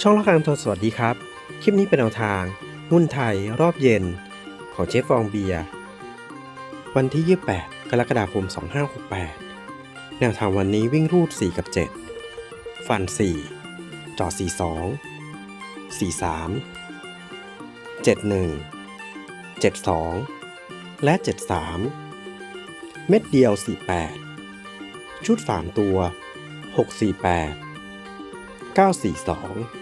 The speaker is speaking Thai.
ช่องละครังทนสวัสดีครับ คลิปนี้เป็นแนวทาง หุ้นไทยรอบเย็น ของเจฟฟองเบีย วันที่ 28 กรกฎาคม 2568 แนวทางวันนี้วิ่งรูด 4 กับ 7 ฟัน 4 จอด 42 43 71 72 และ 73 เม็ดเดียว 48 ชุด 3 ตัว 648 942